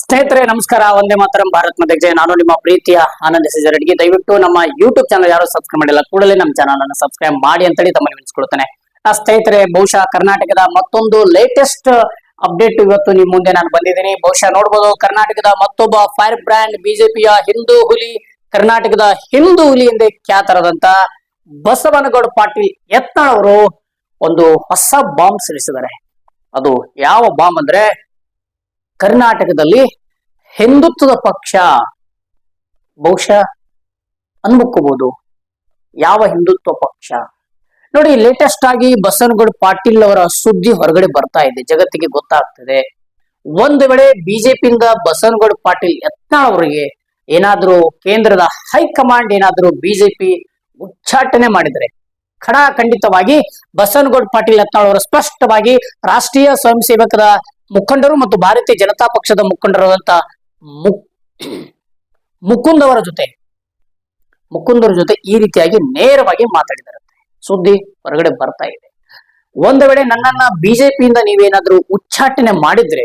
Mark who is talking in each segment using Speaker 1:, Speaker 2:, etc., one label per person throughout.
Speaker 1: ಸ್ನೇಹಿತರೆ, ನಮಸ್ಕಾರ. ಒಂದೇ ಮಾತರಂ ಭಾರತ್ ಜಯ ನಾನು ನಿಮ್ಮ ಪ್ರೀತಿಯ ಆನಂದ ಸಿಜರಡ್ಗೆ ದಯವಿಟ್ಟು ನಮ್ಮ ಯೂಟ್ಯೂಬ್ ಚಾನಲ್ ಯಾರು ಸಬ್ಸ್ಕ್ರೈಬ್ ಮಾಡಿಲ್ಲ, ಕೂಡಲೇ ನಮ್ಮ ಚಾನಲ್ ಅನ್ನು ಸಬ್ಸ್ಕ್ರೈಬ್ ಮಾಡಿ ಅಂತೇಳಿ ತಮ್ಮಲ್ಲಿ ನೆನೆಸ್ಕೊಳ್ತೇನೆ ಆ, ಸ್ನೇಹಿತರೆ, ಬಹುಶಃ ಕರ್ನಾಟಕದ ಮತ್ತೊಂದು ಲೇಟೆಸ್ಟ್ ಅಪ್ಡೇಟ್ ಇವತ್ತು ನಿಮ್ ಮುಂದೆ ನಾನು ಬಂದಿದ್ದೀನಿ. ಬಹುಶಃ ನೋಡ್ಬೋದು, ಕರ್ನಾಟಕದ ಮತ್ತೊಬ್ಬ ಫೈರ್ ಬ್ರ್ಯಾಂಡ್ ಬಿಜೆಪಿಯ ಹಿಂದೂ ಹುಲಿ, ಕರ್ನಾಟಕದ ಹಿಂದೂ ಹುಲಿ ಎಂದೇ ಖ್ಯಾತರಾದಂತ ಬಸವನಗೌಡ ಪಾಟೀಲ್ ಯತ್ನಾಳ್ ಅವರು ಒಂದು ಹೊಸ ಬಾಂಬ್ ಸಿಡಿಸಿದ್ದಾರೆ. ಅದು ಯಾವ ಬಾಂಬ್ ಅಂದ್ರೆ ಕರ್ನಾಟಕದಲ್ಲಿ ಹಿಂದುತ್ವದ ಪಕ್ಷ ಬಹುಶಃ ಅನ್ಮುಕ್ಕಬಹುದು ಯಾವ ಹಿಂದುತ್ವ ಪಕ್ಷ? ನೋಡಿ ಲೇಟೆಸ್ಟ್ ಆಗಿ ಬಸವನಗೌಡ ಪಾಟೀಲ್ ಅವರ ಸುದ್ದಿ ಹೊರಗಡೆ ಬರ್ತಾ ಇದೆ. ಜಗತ್ತಿಗೆ ಗೊತ್ತಾಗ್ತದೆ. ಒಂದು ವೇಳೆ ಬಿಜೆಪಿಯಿಂದ ಬಸವನಗೌಡ ಪಾಟೀಲ್ ಯತ್ನಾಳ್ ಅವರಿಗೆ ಏನಾದ್ರೂ ಕೇಂದ್ರದ ಹೈಕಮಾಂಡ್ ಏನಾದ್ರೂ ಬಿಜೆಪಿ ಉಚ್ಚಾಟನೆ ಮಾಡಿದರೆ ಖಡಾ ಖಂಡಿತವಾಗಿ ಬಸವನಗೌಡ ಪಾಟೀಲ್ ಯತ್ನಾಳ್ ಅವರು ಸ್ಪಷ್ಟವಾಗಿ ರಾಷ್ಟ್ರೀಯ ಸ್ವಯಂ ಸೇವಕರ ಮುಖಂಡರು ಮತ್ತು ಭಾರತೀಯ ಜನತಾ ಪಕ್ಷದ ಮುಖಂಡರಾದಂತ ಮುಕ್ ಮುಕುಂದ್ ಅವರ ಜೊತೆ ಮುಕುಂದರ ಜೊತೆ ಈ ರೀತಿಯಾಗಿ ನೇರವಾಗಿ ಮಾತಾಡಿದಾರಂತೆ. ಸುದ್ದಿ ಹೊರಗಡೆ ಬರ್ತಾ ಇದೆ. ಒಂದು ವೇಳೆ ನನ್ನನ್ನ ಬಿಜೆಪಿಯಿಂದ ನೀವೇನಾದ್ರೂ ಉಚ್ಚಾಟನೆ ಮಾಡಿದ್ರೆ,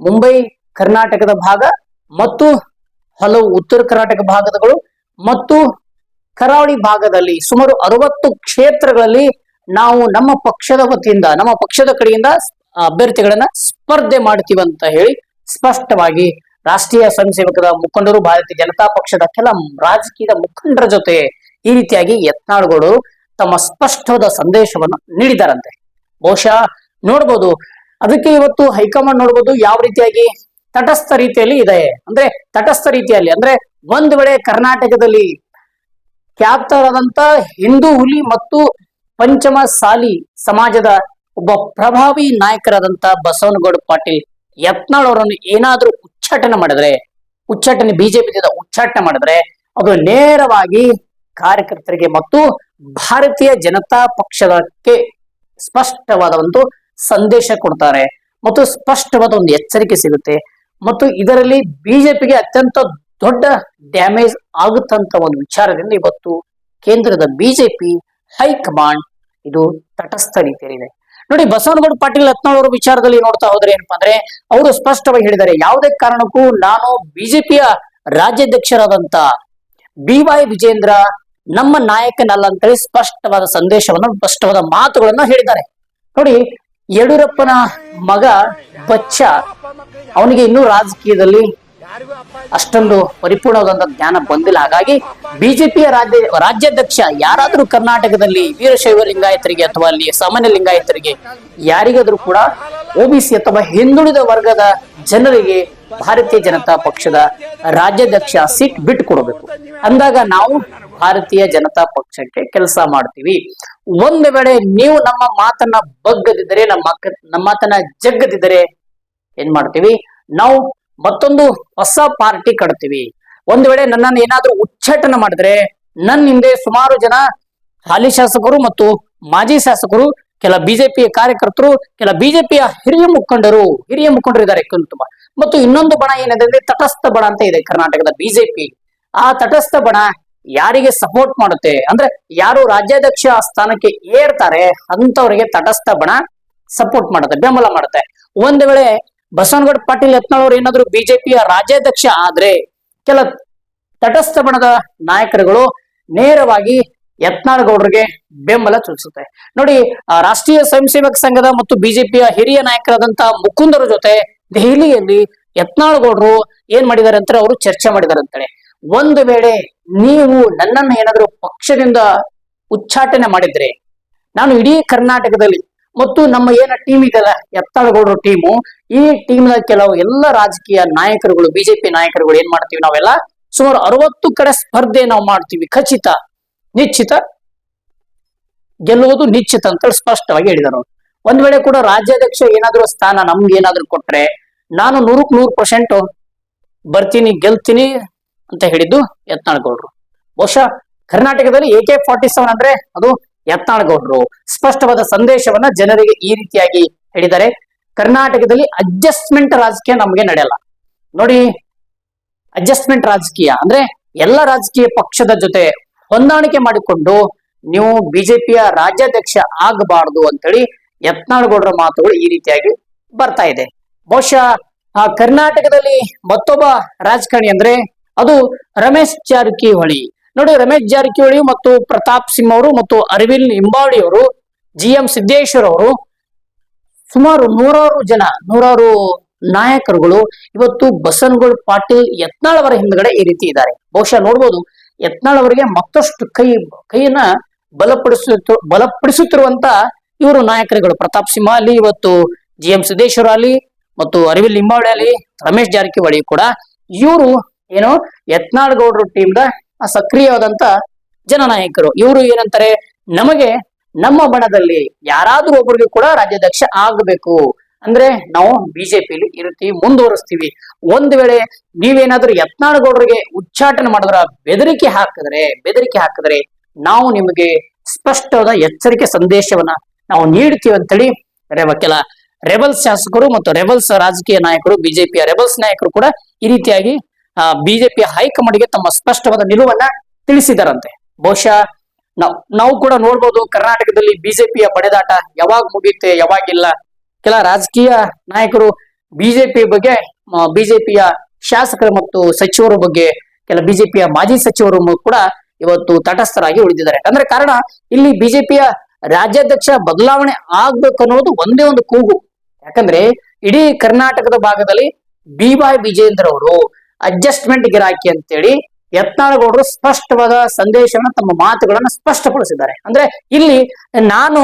Speaker 1: ಮುಂಬೈ ಕರ್ನಾಟಕದ ಭಾಗ ಮತ್ತು ಹಲವು ಉತ್ತರ ಕರ್ನಾಟಕ ಭಾಗದಗಳು ಮತ್ತು ಕರಾವಳಿ ಭಾಗದಲ್ಲಿ ಸುಮಾರು ಅರವತ್ತು ಕ್ಷೇತ್ರಗಳಲ್ಲಿ ನಾವು ನಮ್ಮ ಪಕ್ಷದ ವತಿಯಿಂದ, ನಮ್ಮ ಪಕ್ಷದ ಕಡೆಯಿಂದ ಅಭ್ಯರ್ಥಿಗಳನ್ನ ಸ್ಪರ್ಧೆ ಮಾಡ್ತೀವಿ ಅಂತ ಹೇಳಿ ಸ್ಪಷ್ಟವಾಗಿ ರಾಷ್ಟ್ರೀಯ ಸ್ವಯಂ ಸೇವಕರ ಮುಖಂಡರು, ಭಾರತೀಯ ಜನತಾ ಪಕ್ಷದ ಕೆಲ ರಾಜಕೀಯದ ಮುಖಂಡರ ಜೊತೆ ಈ ರೀತಿಯಾಗಿ ಯತ್ನಾಳ್ಗಳು ತಮ್ಮ ಸ್ಪಷ್ಟವಾದ ಸಂದೇಶವನ್ನು ನೀಡಿದಾರಂತೆ ಬಹುಶಃ ನೋಡ್ಬೋದು. ಅದಕ್ಕೆ ಇವತ್ತು ಹೈಕಮಾಂಡ್ ನೋಡ್ಬೋದು ಯಾವ ರೀತಿಯಾಗಿ ತಟಸ್ಥ ರೀತಿಯಲ್ಲಿ ಇದೆ. ಅಂದ್ರೆ ತಟಸ್ಥ ರೀತಿಯಲ್ಲಿ ಅಂದ್ರೆ ಒಂದು ವೇಳೆ ಕರ್ನಾಟಕದಲ್ಲಿ ಖ್ಯಾತರಾದಂತ ಹಿಂದೂ ಹುಲಿ ಮತ್ತು ಪಂಚಮ ಸಾಲಿ ಸಮಾಜದ ಒಬ್ಬ ಪ್ರಭಾವಿ ನಾಯಕರಾದಂತ ಬಸವನಗೌಡ ಪಾಟೀಲ್ ಯತ್ನಾಳ್ ಅವರನ್ನು ಏನಾದ್ರೂ ಉಚ್ಚಾಟನೆ ಮಾಡಿದ್ರೆ, ಉಚ್ಚಾಟನೆ ಬಿಜೆಪಿಯಿಂದ ಉಚ್ಚಾಟನೆ ಮಾಡಿದ್ರೆ ಅದು ನೇರವಾಗಿ ಕಾರ್ಯಕರ್ತರಿಗೆ ಮತ್ತು ಭಾರತೀಯ ಜನತಾ ಪಕ್ಷದಕ್ಕೆ ಸ್ಪಷ್ಟವಾದ ಒಂದು ಸಂದೇಶ ಕೊಡ್ತಾರೆ. ಮತ್ತು ಸ್ಪಷ್ಟವಾದ ಒಂದು ಎಚ್ಚರಿಕೆ ಸಿಗುತ್ತೆ. ಮತ್ತು ಇದರಲ್ಲಿ ಬಿಜೆಪಿಗೆ ಅತ್ಯಂತ ದೊಡ್ಡ ಡ್ಯಾಮೇಜ್ ಆಗುತ್ತಂತ ಒಂದು ವಿಚಾರದಿಂದ ಇವತ್ತು ಕೇಂದ್ರದ ಬಿಜೆಪಿ ಹೈಕಮಾಂಡ್ ಇದು ತಟಸ್ಥ ರೀತಿಯಲ್ಲಿದೆ. ನೋಡಿ ಬಸವನಗೌಡ ಪಾಟೀಲ್ ಅತ್ನವರ ವಿಚಾರದಲ್ಲಿ ನೋಡ್ತಾ ಹೋದ್ರೆ ಏನಪ್ಪಾ ಅಂದ್ರೆ ಅವರು ಸ್ಪಷ್ಟವಾಗಿ ಹೇಳಿದ್ದಾರೆ, ಯಾವುದೇ ಕಾರಣಕ್ಕೂ ನಾನು ಬಿಜೆಪಿಯ ರಾಜ್ಯಾಧ್ಯಕ್ಷರಾದಂತ ಬಿ ವೈ ವಿಜೇಂದ್ರ ನಮ್ಮ ನಾಯಕನಲ್ಲ ಅಂತೇಳಿ ಸ್ಪಷ್ಟವಾದ ಸಂದೇಶವನ್ನು, ಸ್ಪಷ್ಟವಾದ ಮಾತುಗಳನ್ನ ಹೇಳಿದ್ದಾರೆ. ನೋಡಿ, ಯಡಿಯೂರಪ್ಪನ ಮಗ ಬಚ್ಚ ಅವನಿಗೆ ಇನ್ನೂ ರಾಜಕೀಯದಲ್ಲಿ ಅಷ್ಟೊಂದು ಪರಿಪೂರ್ಣವಾದಂತ ಜ್ಞಾನ ಬಂದಿಲ್ಲ. ಹಾಗಾಗಿ ಬಿಜೆಪಿಯ ರಾಜ್ಯ ರಾಜ್ಯಾಧ್ಯಕ್ಷ ಯಾರಾದ್ರೂ ಕರ್ನಾಟಕದಲ್ಲಿ ವೀರಶೈವ ಲಿಂಗಾಯತರಿಗೆ ಅಥವಾ ಅಲ್ಲಿ ಸಾಮಾನ್ಯ ಲಿಂಗಾಯತರಿಗೆ ಯಾರಿಗಾದ್ರೂ ಕೂಡ ಒಬಿಸಿ ಅಥವಾ ಹಿಂದುಳಿದ ವರ್ಗದ ಜನರಿಗೆ ಭಾರತೀಯ ಜನತಾ ಪಕ್ಷದ ರಾಜ್ಯಾಧ್ಯಕ್ಷ ಸೀಟ್ ಬಿಟ್ಟು ಕೊಡಬೇಕು. ಅಂದಾಗ ನಾವು ಭಾರತೀಯ ಜನತಾ ಪಕ್ಷಕ್ಕೆ ಕೆಲಸ ಮಾಡ್ತೀವಿ. ಒಂದು ವೇಳೆ ನೀವು ನಮ್ಮ ಮಾತನ್ನ ಬಗ್ಗದಿದ್ದರೆ, ನಮ್ಮ ನಮ್ಮ ಮಾತನ್ನ ಜಗ್ಗದಿದ್ದರೆ ಏನ್ ಮಾಡ್ತೀವಿ? ನಾವು ಮತ್ತೊಂದು ಹೊಸ ಪಾರ್ಟಿ ಕಟ್ತೀವಿ. ಒಂದು ವೇಳೆ ನನ್ನನ್ನು ಏನಾದ್ರೂ ಉಚ್ಚಾಟನೆ ಮಾಡಿದ್ರೆ ನನ್ನ ಹಿಂದೆ ಸುಮಾರು ಜನ ಹಾಲಿ ಶಾಸಕರು ಮತ್ತು ಮಾಜಿ ಶಾಸಕರು, ಕೆಲ ಬಿಜೆಪಿಯ ಕಾರ್ಯಕರ್ತರು, ಕೆಲ ಬಿಜೆಪಿಯ ಹಿರಿಯ ಮುಖಂಡರು ಹಿರಿಯ ಮುಖಂಡರು ಇದ್ದಾರೆ ತುಂಬಾ. ಮತ್ತು ಇನ್ನೊಂದು ಬಣ ಏನಿದೆ ಅಂದ್ರೆ ತಟಸ್ಥ ಬಣ ಅಂತ ಇದೆ ಕರ್ನಾಟಕದ ಬಿಜೆಪಿ. ಆ ತಟಸ್ಥ ಬಣ ಯಾರಿಗೆ ಸಪೋರ್ಟ್ ಮಾಡುತ್ತೆ? ಅಂದ್ರೆ ಯಾರು ರಾಜ್ಯಾಧ್ಯಕ್ಷ ಸ್ಥಾನಕ್ಕೆ ಏರ್ತಾರೆ ಅಂತವರಿಗೆ ತಟಸ್ಥ ಬಣ ಸಪೋರ್ಟ್ ಮಾಡುತ್ತೆ, ಬೆಂಬಲ ಮಾಡುತ್ತೆ. ಒಂದ್ ವೇಳೆ ಬಸವನಗೌಡ ಪಾಟೀಲ್ ಯತ್ನಾಳ್ ಅವರು ಏನಾದ್ರು ಬಿಜೆಪಿಯ ರಾಜ್ಯಾಧ್ಯಕ್ಷ ಆದ್ರೆ ಕೆಲ ತಟಸ್ಥ ಬಣದ ನಾಯಕರುಗಳು ನೇರವಾಗಿ ಯತ್ನಾಳ್ ಗೌಡರಿಗೆ ಬೆಂಬಲ ಸೂಚಿಸುತ್ತೆ. ನೋಡಿ ರಾಷ್ಟ್ರೀಯ ಸ್ವಯಂ ಸೇವಕ ಸಂಘದ ಮತ್ತು ಬಿಜೆಪಿಯ ಹಿರಿಯ ನಾಯಕರಾದಂತಹ ಮುಕುಂದರ ಜೊತೆ ದೆಹಲಿಯಲ್ಲಿ ಯತ್ನಾಳ್ ಗೌಡರು ಏನ್ ಮಾಡಿದ್ದಾರೆ ಅಂತ ಅವರು ಚರ್ಚೆ ಮಾಡಿದ್ದಾರೆ ಅಂತಾರೆ ಒಂದು ವೇಳೆ ನೀವು ನನ್ನನ್ನು ಏನಾದರೂ ಪಕ್ಷದಿಂದ ಉಚ್ಚಾಟನೆ ಮಾಡಿದ್ರೆ, ನಾನು ಇಡೀ ಕರ್ನಾಟಕದಲ್ಲಿ ಮತ್ತು ನಮ್ಮ ಏನ ಟೀಮ್ ಇದೆಲ್ಲ ಎತ್ತಾಳಗೌಡರು ಟೀಮು ಈ ಟೀಮ್ನ ಕೆಲವು ಎಲ್ಲ ರಾಜಕೀಯ ನಾಯಕರುಗಳು ಬಿಜೆಪಿ ನಾಯಕರುಗಳು ಏನ್ ಮಾಡ್ತೀವಿ ನಾವೆಲ್ಲ? ಸುಮಾರು ಅರವತ್ತು ಕಡೆ ಸ್ಪರ್ಧೆ ನಾವು ಮಾಡ್ತೀವಿ, ಖಚಿತ, ನಿಶ್ಚಿತ. ಗೆಲ್ಲುವುದು ನಿಶ್ಚಿತ ಅಂತ ಸ್ಪಷ್ಟವಾಗಿ ಹೇಳಿದರು. ಒಂದ್ ವೇಳೆ ಕೂಡ ರಾಜ್ಯಾಧ್ಯಕ್ಷ ಏನಾದ್ರೂ ಸ್ಥಾನ ನಮ್ಗೆ ಏನಾದ್ರೂ ಕೊಟ್ರೆ, ನಾನು ನೂರಕ್ ನೂರು ಪರ್ಸೆಂಟ್ ಬರ್ತೀನಿ, ಗೆಲ್ತೀನಿ ಅಂತ ಹೇಳಿದ್ದು ಯತ್ನಾಳ್ ಗೌಡ್ರು ಬಹುಶಃ ಕರ್ನಾಟಕದಲ್ಲಿ ಎ ಕೆ ಫಾರ್ಟಿ ಸೆವೆನ್ ಅಂದ್ರೆ ಅದು ಯತ್ನಾಳ್ ಗೌಡ್ರು ಸ್ಪಷ್ಟವಾದ ಸಂದೇಶವನ್ನ ಜನರಿಗೆ ಈ ರೀತಿಯಾಗಿ ಹೇಳಿದ್ದಾರೆ. ಕರ್ನಾಟಕದಲ್ಲಿ ಅಡ್ಜಸ್ಟ್ಮೆಂಟ್ ರಾಜಕೀಯ ನಮಗೆ ನಡೆಯಲ್ಲ. ನೋಡಿ ಅಡ್ಜಸ್ಟ್ಮೆಂಟ್ ರಾಜಕೀಯ ಅಂದ್ರೆ ಎಲ್ಲ ರಾಜಕೀಯ ಪಕ್ಷದ ಜೊತೆ ಹೊಂದಾಣಿಕೆ ಮಾಡಿಕೊಂಡು ನೀವು ಬಿಜೆಪಿಯ ರಾಜ್ಯಾಧ್ಯಕ್ಷ ಆಗಬಾರದು ಅಂತೇಳಿ ಯತ್ನಾಳ್ಗೌಡರ ಮಾತುಗಳು ಈ ರೀತಿಯಾಗಿ ಬರ್ತಾ ಇದೆ. ಬಹುಶಃ ಕರ್ನಾಟಕದಲ್ಲಿ ಮತ್ತೊಬ್ಬ ರಾಜಕಾರಣಿ ಅಂದ್ರೆ ಅದು ರಮೇಶ್ ಜಾರಕಿಹೊಳಿ. ನೋಡಿ ರಮೇಶ್ ಜಾರಕಿಹೊಳಿ ಮತ್ತು ಪ್ರತಾಪ್ ಸಿಂಹ ಅವರು ಮತ್ತು ಅರವಿಂದ್ ಹಿಂಬಾವಳಿ ಅವರು ಜಿ ಎಂ ಸಿದ್ದೇಶ್ವರ್ ಅವರು, ಸುಮಾರು ನೂರಾರು ಜನ, ನೂರಾರು ನಾಯಕರುಗಳು ಇವತ್ತು ಬಸನಗೌಡ ಪಾಟೀಲ್ ಯತ್ನಾಳ್ ಅವರ ಹಿಂದ್ಗಡೆ ಈ ರೀತಿ ಇದ್ದಾರೆ. ಬಹುಶಃ ನೋಡ್ಬೋದು, ಯತ್ನಾಳ್ ಅವರಿಗೆ ಮತ್ತಷ್ಟು ಕೈ, ಕೈಯನ್ನ ಬಲಪಡಿಸುತ್ತ ಬಲಪಡಿಸುತ್ತಿರುವಂತ ಇವರು ನಾಯಕರುಗಳು. ಪ್ರತಾಪ್ ಸಿಂಹ ಅಲ್ಲಿ, ಇವತ್ತು ಜಿ ಎಂ ಸಿದ್ದೇಶ್ವರ ಅಲ್ಲಿ, ಮತ್ತು ಅರವಿಂದ್ ಲಿಂಬಾವಳಿ ಅಲ್ಲಿ, ರಮೇಶ್ ಜಾರಕಿಹೊಳಿ ಕೂಡ. ಇವರು ಏನು, ಯತ್ನಾಳ್ ಗೌಡ್ರ ಟೀಮ್ದ ಸಕ್ರಿಯವಾದಂತ ಜನನಾಯಕರು. ಇವರು ಏನಂತಾರೆ? ನಮಗೆ ನಮ್ಮ ಬಣದಲ್ಲಿ ಯಾರಾದ್ರೂ ಒಬ್ಬರಿಗೆ ಕೂಡ ರಾಜ್ಯಾಧ್ಯಕ್ಷ ಆಗಬೇಕು. ಅಂದ್ರೆ ನಾವು ಬಿಜೆಪಿಲಿ ಇರ್ತೀವಿ ಮುಂದುವರಿಸ್ತೀವಿ. ಒಂದು ವೇಳೆ ನೀವೇನಾದ್ರೂ ಯತ್ನಾಳಗೌಡರಿಗೆ ಉಚ್ಚಾಟನೆ ಮಾಡಿದ್ರ, ಬೆದರಿಕೆ ಹಾಕಿದ್ರೆ ಬೆದರಿಕೆ ಹಾಕಿದ್ರೆ ನಾವು ನಿಮಗೆ ಸ್ಪಷ್ಟವಾದ ಎಚ್ಚರಿಕೆ ಸಂದೇಶವನ್ನ ನಾವು ನೀಡ್ತೀವಿ ಅಂತೇಳಿ ಕೆಲ ರೆಬಲ್ಸ್ ಶಾಸಕರು ಮತ್ತು ರೆಬಲ್ಸ್ ರಾಜಕೀಯ ನಾಯಕರು, ಬಿಜೆಪಿಯ ರೆಬಲ್ಸ್ ನಾಯಕರು ಕೂಡ ಈ ರೀತಿಯಾಗಿ ಬಿಜೆಪಿಯ ಹೈಕಮಾಂಡ್ಗೆ ತಮ್ಮ ಸ್ಪಷ್ಟವಾದ ನಿಲುವನ್ನ ತಿಳಿಸಿದಾರಂತೆ. ಬಹುಶಃ ನಾವು ಕೂಡ ನೋಡ್ಬೋದು ಕರ್ನಾಟಕದಲ್ಲಿ ಬಿಜೆಪಿಯ ಬಡೆದಾಟ ಯಾವಾಗ ಮುಗಿಯುತ್ತೆ, ಯಾವಾಗಿಲ್ಲ. ಕೆಲ ರಾಜಕೀಯ ನಾಯಕರು ಬಿಜೆಪಿ ಬಗ್ಗೆ ಬಿಜೆಪಿಯ ಶಾಸಕರು ಮತ್ತು ಸಚಿವರ ಬಗ್ಗೆ, ಕೆಲ ಬಿಜೆಪಿಯ ಮಾಜಿ ಸಚಿವರು ಕೂಡ ಇವತ್ತು ತಟಸ್ಥರಾಗಿ ಉಳಿದಿದ್ದಾರೆ. ಅಂದ್ರೆ ಕಾರಣ, ಇಲ್ಲಿ ಬಿಜೆಪಿಯ ರಾಜ್ಯಾಧ್ಯಕ್ಷ ಬದಲಾವಣೆ ಆಗ್ಬೇಕು ಅನ್ನೋದು ಒಂದೇ ಒಂದು ಕೂಗು. ಯಾಕಂದ್ರೆ, ಇಡೀ ಕರ್ನಾಟಕದ ಭಾಗದಲ್ಲಿ ಬಿ ವಾಯ್ ವಿಜೇಂದ್ರ ಅವರು ಅಡ್ಜಸ್ಟ್ಮೆಂಟ್ ಗಿರಾಕಿ ಅಂತೇಳಿ ಯತ್ನಾಳಗೌಡರು ಸ್ಪಷ್ಟವಾದ ಸಂದೇಶವನ್ನು ತಮ್ಮ ಮಾತುಗಳನ್ನು ಸ್ಪಷ್ಟಪಡಿಸಿದ್ದಾರೆ. ಅಂದ್ರೆ ಇಲ್ಲಿ ನಾನು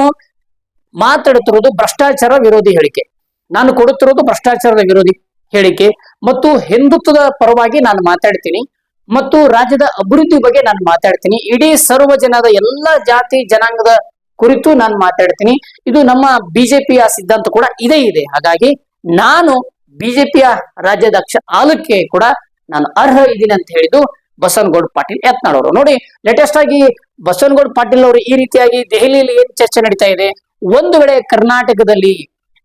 Speaker 1: ಮಾತಾಡುತ್ತಿರುವುದು ಭ್ರಷ್ಟಾಚಾರ ವಿರೋಧಿ ಹೇಳಿಕೆ. ನಾನು ಕೊಡುತ್ತಿರುವುದು ಭ್ರಷ್ಟಾಚಾರದ ವಿರೋಧಿ ಹೇಳಿಕೆ. ಮತ್ತು ಹಿಂದುತ್ವದ ಪರವಾಗಿ ನಾನು ಮಾತಾಡ್ತೀನಿ. ಮತ್ತು ರಾಜ್ಯದ ಅಭಿವೃದ್ಧಿ ಬಗ್ಗೆ ನಾನು ಮಾತಾಡ್ತೀನಿ. ಇಡೀ ಸರ್ವ ಜನದ ಎಲ್ಲ ಜಾತಿ ಜನಾಂಗದ ಕುರಿತು ನಾನು ಮಾತಾಡ್ತೀನಿ. ಇದು ನಮ್ಮ ಬಿಜೆಪಿಯ ಸಿದ್ಧಾಂತ ಕೂಡ ಇದೇ ಇದೆ. ಹಾಗಾಗಿ ನಾನು ಬಿಜೆಪಿಯ ರಾಜ್ಯಾಧ್ಯಕ್ಷ ಆಲಕ್ಕೆ ಕೂಡ ನಾನು ಅರ್ಹ ಇದ್ದೀನಿ ಅಂತ ಹೇಳಿದ್ದು ಬಸವನಗೌಡ ಪಾಟೀಲ್ ಯತ್ನಾಳ್ ನೋಡಿ ಲೇಟೆಸ್ಟ್ ಆಗಿ ಬಸವನಗೌಡ ಪಾಟೀಲ್ ಅವರು ಈ ರೀತಿಯಾಗಿ ದೆಹಲಿಯಲ್ಲಿ ಏನ್ ಚರ್ಚೆ ನಡೀತಾ ಇದೆ? ಒಂದು ವೇಳೆ ಕರ್ನಾಟಕದಲ್ಲಿ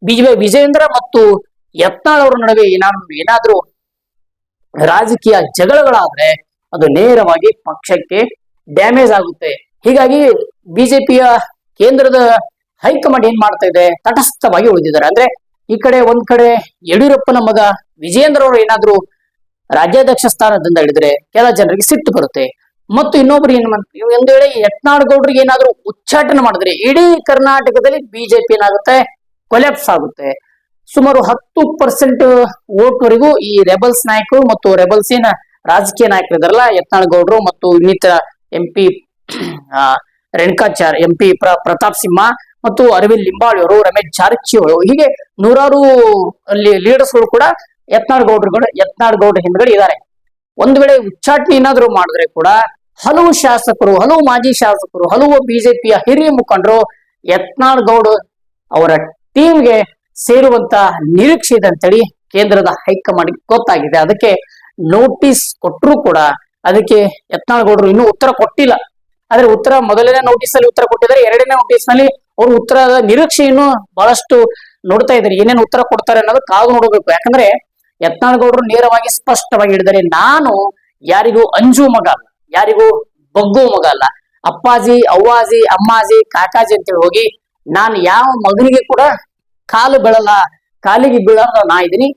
Speaker 1: ಬಿಜೆಪಿ ವಿಜೇಂದ್ರ ಮತ್ತು ಯತ್ನಾಳ್ ಅವರ ನಡುವೆ ಏನಾದ್ರು ಏನಾದ್ರೂ ರಾಜಕೀಯ ಜಗಳಗಳಾದ್ರೆ ಅದು ನೇರವಾಗಿ ಪಕ್ಷಕ್ಕೆ ಡ್ಯಾಮೇಜ್ ಆಗುತ್ತೆ. ಹೀಗಾಗಿ ಬಿಜೆಪಿಯ ಕೇಂದ್ರದ ಹೈಕಮಾಂಡ್ ಏನ್ ಮಾಡ್ತಾ ಇದೆ? ತಟಸ್ಥವಾಗಿ ಉಳಿದಿದ್ದಾರೆ. ಅಂದ್ರೆ ಈ ಕಡೆ ಒಂದ್ ಕಡೆ ಯಡಿಯೂರಪ್ಪನ ಮಗ ವಿಜೇಂದ್ರ ಅವರು ಏನಾದ್ರು ರಾಜ್ಯಾಧ್ಯಕ್ಷ ಸ್ಥಾನದಿಂದ ಹಿಡಿದ್ರೆ ಕೆಲ ಜನರಿಗೆ ಸಿಟ್ಟು ಬರುತ್ತೆ. ಮತ್ತು ಇನ್ನೊಬ್ರು ಏನ್ ಮಾಡ್ತೀವಿ ಒಂದು ವೇಳೆ ಯತ್ನಾಳ್ ಗೌಡ್ರಿಗೆ ಏನಾದ್ರು ಉಚ್ಚಾಟನೆ ಮಾಡಿದ್ರೆ ಇಡೀ ಕರ್ನಾಟಕದಲ್ಲಿ ಬಿಜೆಪಿ ಏನಾಗುತ್ತೆ? ಕೊಲೆಪ್ಸ್ ಆಗುತ್ತೆ. ಸುಮಾರು ಹತ್ತು ಪರ್ಸೆಂಟ್ ಓಟ್ವರೆಗೂ ವರೆಗೂ ಈ ರೆಬಲ್ಸ್ ನಾಯಕರು ಮತ್ತು ರೆಬಲ್ಸ್ ಏನ ರಾಜಕೀಯ ನಾಯಕರು ಇದಾರಲ್ಲ, ಯತ್ನಾಳ್ ಗೌಡ್ರು ಮತ್ತು ಇನ್ನಿತರ M P Renukachar M P Pratap Simha ಮತ್ತು ಅರವಿಂದ್ ಲಿಂಬಾಳಿಯವರು, ರಮೇಶ್ ಜಾರಕಿಹೊಳಿ, ಹೀಗೆ ನೂರಾರು ಲೀಡರ್ಸ್ ಲೀಡರ್ಸ್ಗಳು ಕೂಡ ಯತ್ನಾಳ್ ಗೌಡ್ರುಗಳು, ಯತ್ನಾಳ್ ಗೌಡ್ರ ಹಿಂದ್ಗಡೆ ಇದ್ದಾರೆ ಒಂದ್ ವೇಳೆ ಉಚ್ಚಾಟನೆ ಏನಾದ್ರು ಮಾಡಿದ್ರೆ ಕೂಡ ಹಲವು ಶಾಸಕರು, ಹಲವು ಮಾಜಿ ಶಾಸಕರು, ಹಲವು ಬಿಜೆಪಿಯ ಹಿರಿಯ ಮುಖಂಡರು ಯತ್ನಾಳ್ ಗೌಡ್ ಅವರ ಟೀಮ್ಗೆ ಸೇರುವಂತ ನಿರೀಕ್ಷೆ ಇದೆ ಅಂತೇಳಿ ಕೇಂದ್ರದ ಹೈಕಮಾಂಡ್ ಗೊತ್ತಾಗಿದೆ. ಅದಕ್ಕೆ ನೋಟಿಸ್ ಕೊಟ್ಟರು ಕೂಡ ಅದಕ್ಕೆ ಯತ್ನಾಳ್ ಗೌಡ್ರು ಇನ್ನೂ ಉತ್ತರ ಕೊಟ್ಟಿಲ್ಲ. ಆದ್ರೆ ಉತ್ತರ ಮೊದಲನೇ ನೋಟಿಸ್ ಅಲ್ಲಿ ಉತ್ತರ ಕೊಟ್ಟಿದ್ದಾರೆ. ಎರಡನೇ ನೋಟಿಸ್ನಲ್ಲಿ ಅವರು ಉತ್ತರದ ನಿರೀಕ್ಷೆಯನ್ನು ಬಹಳಷ್ಟು ನೋಡ್ತಾ ಇದ್ದಾರೆ. ಏನೇನು ಉತ್ತರ ಕೊಡ್ತಾರೆ ಅನ್ನೋದು ಕಾದು ನೋಡಬೇಕು. ಯಾಕಂದ್ರೆ ಯತ್ನಾಳ್ ಗೌಡ್ರು ನೇರವಾಗಿ ಸ್ಪಷ್ಟವಾಗಿ ಹೇಳಿದರೆ ನಾನು ಯಾರಿಗೂ ಅಂಜು ಮಗ ಅಲ್ಲ, ಯಾರಿಗೂ ಬಗ್ಗು ಮಗ ಅಲ್ಲ. ಅಪ್ಪಾಜಿ, ಅವ್ವಾಜಿ, ಅಮ್ಮಾಜಿ, ಕಾಕಾಜಿ ಅಂತೇಳಿ ಹೋಗಿ ನಾನು ಯಾವ ಮಗನಿಗೆ ಕೂಡ ಕಾಲು ಬೀಳಲ್ಲ, ಕಾಲಿಗೆ ಬೀಳಲ್ಲ ನಾ ಇದ್ದೀನಿ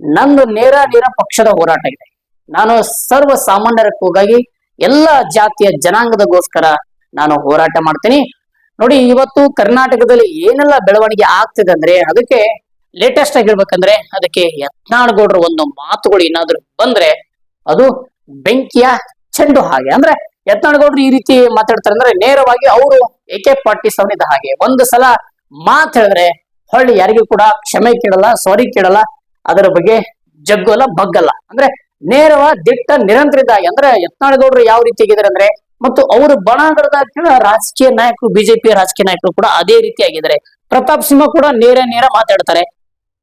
Speaker 1: ನಂದು ನೇರ ನೇರ ಪಕ್ಷದ ಹೋರಾಟ ಇದೆ. ನಾನು ಸರ್ವ ಸಾಮಾನ್ಯರಕ್ಕೋಗಾಗಿ ಕೂಗಾಗಿ ಎಲ್ಲ ಜಾತಿಯ ಜನಾಂಗದಗೋಸ್ಕರ ನಾನು ಹೋರಾಟ ಮಾಡ್ತೀನಿ. ನೋಡಿ, ಇವತ್ತು ಕರ್ನಾಟಕದಲ್ಲಿ ಏನೆಲ್ಲ ಬೆಳವಣಿಗೆ ಆಗ್ತಿದೆ ಅಂದ್ರೆ ಅದಕ್ಕೆ ಲೇಟೆಸ್ಟ್ ಆಗಿ ಹೇಳ್ಬೇಕಂದ್ರೆ ಅದಕ್ಕೆ ಯತ್ನಾಳ್ ಗೌಡ್ರ ಒಂದು ಮಾತುಗಳು ಏನಾದ್ರು ಬಂದ್ರೆ ಅದು ಬೆಂಕಿಯ ಚೆಂಡು ಹಾಗೆ. ಅಂದ್ರೆ ಯತ್ನಾಳ್ ಗೌಡ್ರು ಈ ರೀತಿ ಮಾತಾಡ್ತಾರೆ ಅಂದ್ರೆ ನೇರವಾಗಿ ಅವರು ಎಕೆ ಪಾರ್ಟಿ ಸವನಿದ ಹಾಗೆ. ಒಂದು ಸಲ ಮಾತ್ ಹೇಳಿದ್ರೆ ಹೊಳ್ಳಿ ಯಾರಿಗೂ ಕೂಡ ಕ್ಷಮೆ ಕೇಳಲ್ಲ ಸಾರಿ ಕೇಳಲ್ಲ, ಅದರ ಬಗ್ಗೆ ಜಗ್ಗಲ್ಲ ಬಗ್ಗಲ್ಲ. ಅಂದ್ರೆ ನೇರವ ದಿಟ್ಟ ನಿರಂತರಿದ ಅಂದ್ರೆ ಯತ್ನಾಳ್ ಗೌಡ್ರು ಯಾವ ರೀತಿ ಆಗಿದ್ದಾರೆ ಅಂದ್ರೆ ಮತ್ತು ಅವರು ಬಣಗಡದ ರಾಜಕೀಯ ನಾಯಕರು ಬಿಜೆಪಿ ರಾಜಕೀಯ ನಾಯಕರು ಕೂಡ ಅದೇ ರೀತಿ ಆಗಿದ್ದಾರೆ. ಪ್ರತಾಪ್ ಸಿಂಹ ಕೂಡ ನೇರ ನೇರ ಮಾತಾಡ್ತಾರೆ.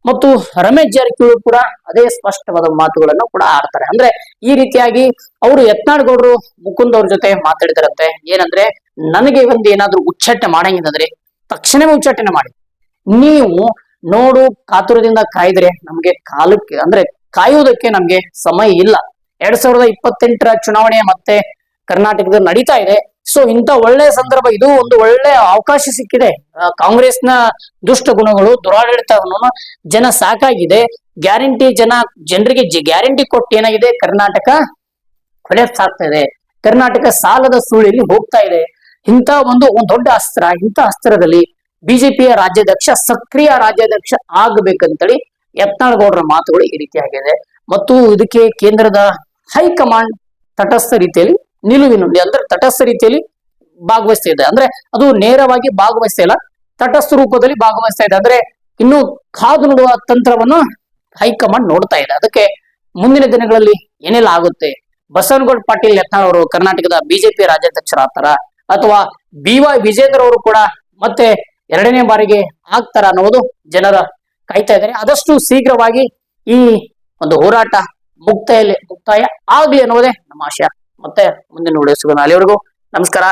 Speaker 1: ಮತ್ತು ರಮೇಶ್ ಜಾರಕಿಹೊಳಿ ಕೂಡ ಅದೇ ಸ್ಪಷ್ಟವಾದ ಮಾತುಗಳನ್ನು ಕೂಡ ಆಡ್ತಾರೆ. ಅಂದ್ರೆ ಈ ರೀತಿಯಾಗಿ ಅವರು ಯತ್ನಾಳ್ಗೌಡರು ಮುಕುಂದ್ ಅವ್ರ ಜೊತೆ ಮಾತಾಡಿದಾರಂತೆ ಏನಂದ್ರೆ, ನನಗೆ ಒಂದು ಏನಾದ್ರೂ ಉಚ್ಚಾಟನೆ ಮಾಡಂಗಿದ್ರೆ ತಕ್ಷಣವೇ ಉಚ್ಚಾಟನೆ ಮಾಡಿ. ನೀವು ನೋಡು, ಕಾತುರದಿಂದ ಕಾಯ್ದ್ರೆ ನಮ್ಗೆ ಕಾಲಕ್ಕೆ, ಅಂದ್ರೆ ಕಾಯುವುದಕ್ಕೆ ನಮ್ಗೆ ಸಮಯ ಇಲ್ಲ. ಎರಡ್ ಸಾವಿರದ ಇಪ್ಪತ್ತೆಂಟರ ಚುನಾವಣೆ ಮತ್ತೆ ಕರ್ನಾಟಕದಲ್ಲಿ ನಡೀತಾ ಇದೆ. ಸೊ ಇಂಥ ಒಳ್ಳೆ ಸಂದರ್ಭ, ಇದು ಒಂದು ಒಳ್ಳೆ ಅವಕಾಶ ಸಿಕ್ಕಿದೆ. ಕಾಂಗ್ರೆಸ್ನ ದುಷ್ಟ ಗುಣಗಳು, ದುರಾಡಳಿತವನ್ನು ಜನ ಸಾಕಾಗಿದೆ. ಗ್ಯಾರಂಟಿ ಜನ, ಜನರಿಗೆ ಗ್ಯಾರಂಟಿ ಕೊಟ್ಟು ಏನಾಗಿದೆ? ಕರ್ನಾಟಕ ಕೊಲೆಪ್ಸಾಗ್ತಾ ಇದೆ ಕರ್ನಾಟಕ ಸಾಲದ ಸುಳಿಯಲ್ಲಿ ಹೋಗ್ತಾ ಇದೆ ಇಂಥ ಒಂದು ಒಂದು ದೊಡ್ಡ ಅಸ್ತ್ರ, ಇಂಥ ಅಸ್ತ್ರದಲ್ಲಿ ಬಿಜೆಪಿಯ ರಾಜ್ಯಾಧ್ಯಕ್ಷ, ಸಕ್ರಿಯ ರಾಜ್ಯಾಧ್ಯಕ್ಷ ಆಗ್ಬೇಕಂತೇಳಿ ಯತ್ನಾಳ್ ಗೌಡರ ಮಾತುಗಳು ಈ ರೀತಿಯಾಗಿದೆ. ಮತ್ತು ಇದಕ್ಕೆ ಕೇಂದ್ರದ ಹೈಕಮಾಂಡ್ ತಟಸ್ಥ ರೀತಿಯಲ್ಲಿ ನಿಲುವಿನಲ್ಲಿ ಅಂದ್ರೆ ತಟಸ್ಥ ರೀತಿಯಲ್ಲಿ ಭಾಗವಹಿಸ್ತಾ ಇದೆ. ಅಂದ್ರೆ ಅದು ನೇರವಾಗಿ ಭಾಗವಹಿಸ್ತಾ ಇಲ್ಲ. ತಟಸ್ಥ ರೂಪದಲ್ಲಿ ಭಾಗವಹಿಸ್ತಾ ಇದೆ. ಅಂದ್ರೆ ಇನ್ನು ಕಾದು ನೋಡುವ ತಂತ್ರವನ್ನು ಹೈಕಮಾಂಡ್ ನೋಡ್ತಾ ಇದೆ. ಅದಕ್ಕೆ ಮುಂದಿನ ದಿನಗಳಲ್ಲಿ ಏನೆಲ್ಲ ಆಗುತ್ತೆ? ಬಸವನಗೌಡ ಪಾಟೀಲ್ ಯತ್ನಾಳ್ ಅವರು ಕರ್ನಾಟಕದ ಬಿಜೆಪಿ ರಾಜ್ಯಾಧ್ಯಕ್ಷರಾಗ್ತಾರ ಅಥವಾ ಬಿ ವೈ ವಿಜೇಂದ್ರ ಅವರು ಕೂಡ ಮತ್ತೆ ಎರಡನೇ ಬಾರಿಗೆ ಆಗ್ತಾರ ಅನ್ನೋದು ಜನರ ಕಾಯ್ತಾ ಇದ್ದಾರೆ. ಆದಷ್ಟು ಶೀಘ್ರವಾಗಿ ಈ ಒಂದು ಹೋರಾಟ ಮುಕ್ತಾಯ ಮುಕ್ತಾಯ ಆಗ್ಲಿ ಅನ್ನೋದೇ ನಮ್ಮ ಆಶಯ. ಮತ್ತೆ ಮುಂದಿನ ವಿಡಿಯೋ ಸಿಗೋಣ. ಅಲ್ಲಿವರೆಗೂ ನಮಸ್ಕಾರ.